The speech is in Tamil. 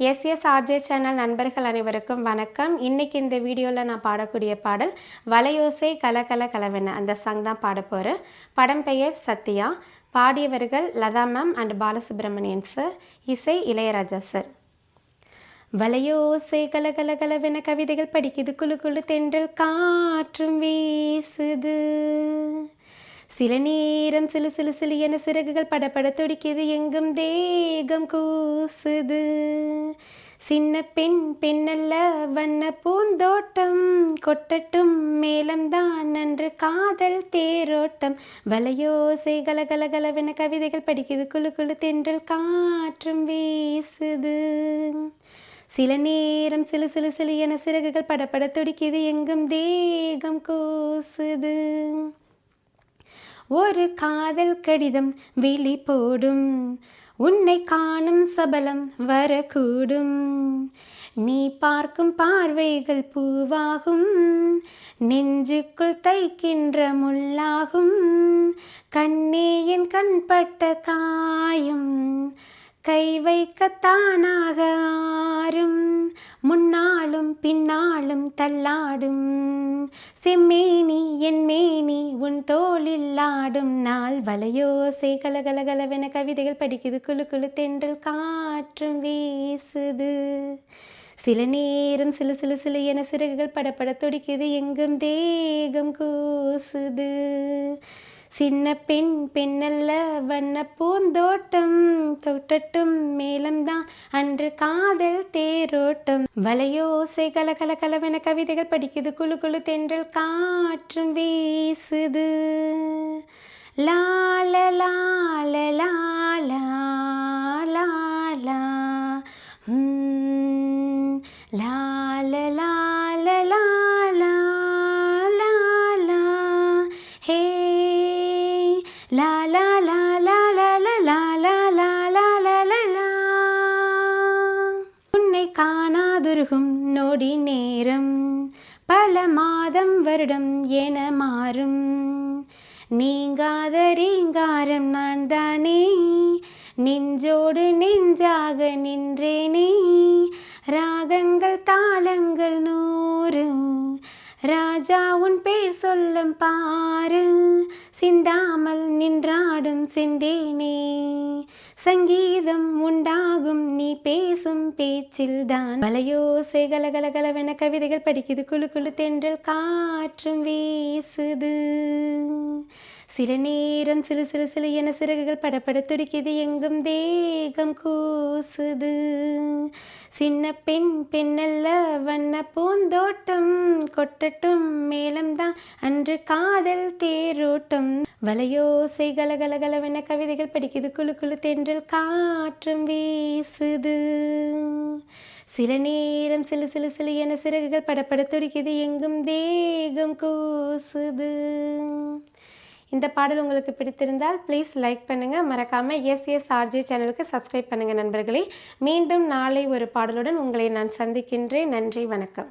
எஸ்எஸ் ஆர்ஜே சேனல் நண்பர்கள் அனைவருக்கும் வணக்கம். இன்றைக்கி இந்த வீடியோவில் நான் பாடக்கூடிய பாடல் வலையோசை கலகல கலவென. அந்த சாங் தான் பாட போகிறேன் படம் பெயர் Sathya. பாடியவர்கள் Latha ma'am and Balasubramaniam sir இசை இளையராஜா சார் வலையோசை கலகல கலவென கவிதைகள் படிக்குது. குழு குழு தென்றல் காற்றும் வீசுது. சில நேரம் சிலு சிலு சிலு என சிறகுகள் படபட துடிக்குது எங்கும் தேகம் கூசுது. சின்ன பெண் பெண்ணல்ல வண்ண பூந்தோட்டம் கொட்டட்டும் மேலம்தான் நன்று காதல் தேரோட்டம். வலையோசை கலகலகலவென கவிதைகள் படிக்குது குழு குழு தென்றல் காற்றும் வீசுது. சில நேரம் சிலு சிலு சிலு என சிறகுகள் படபட துடிக்குது எங்கும் தேகம் கூசுது. ஒரு காதல் கடிதம் விழி போடும். உன்னை காணும் சபலம் வரக்கூடும். நீ பார்க்கும் பார்வைகள் பூவாகும். நெஞ்சுக்குள் தைக்கின்ற முள்ளாகும். கண்ணே என் கண்பட்ட காயம். கை வைக்கத்தானாக ஆறும். முன்னாலும் பின்னாலும் தள்ளாடும். செம்மேனி என் மேனி உன் தோளில் ஆடும் நாள் வலையோசை கலகலகலவென கவிதைகள் படிக்குது. குழு குழு தென்றல் காற்றும் வீசுது. சில நேரம் சில சில சிலு என சிறகுகள் படப்பட துடிக்குது. எங்கும் தேகம் கூசுது. சின்ன பெண் பெண்ணல்ல வண்ண பூந்தோட்டம் தொட்டட்டும் மேலம்தான் அன்று காதல் தேரோட்டம். வலையோசை கல கல கலவென கவிதைகள் படிக்குது குழு குழு தென்றல் காற்றும் வீசுது. லால லால லாலா லாலா. நேரம். பல மாதம் வருடம் என மாறும். நீங்காத ரீங்காரம் நான் தானே நெஞ்சோடு நெஞ்சாக நின்றேனே. ராகங்கள் தாளங்கள் நூறு. ராஜா உன் பேர் சொல்லும் பாரு சிந்தாமல் நின்றாடும் செந்தேனே. சங்கீதம் உண்டாகும் நீ பேசும் பேச்சில்தான் வலையோசை கலகலகலவென கவிதைகள் படிக்குது குழு குழு தென்றல் காற்றும் வீசுது. சில நேரம் சிலு சிலு சிலு என சிறகுகள் படப்பட துடிக்குது எங்கும் தேகம் கூசுது. சின்ன பெண் பெண்ணல்ல வண்ண பூந்தோட்டம் கொட்டட்டும் மேலம்தான் அன்று காதல் தேரோட்டம். வலையோசை கலகலகலவென கவிதைகள் படிக்குது குழு குழு தென்றல் காற்றும் வீசுது. சில நேரம் சிலு சிலு சிலு என சிறகுகள் படப்பட துடிக்குது எங்கும் தேகம் கூசுது. இந்த பாடல் உங்களுக்கு பிடித்திருந்தால் ப்ளீஸ் லைக் பண்ணுங்கள் மறக்காமல் எஸ்எஸ் ஆர்ஜே சேனலுக்கு சப்ஸ்கிரைப் பண்ணுங்கள் நண்பர்களே. மீண்டும் நாளை ஒரு பாடலுடன் உங்களை நான் சந்திக்கின்றேன். நன்றி வணக்கம்.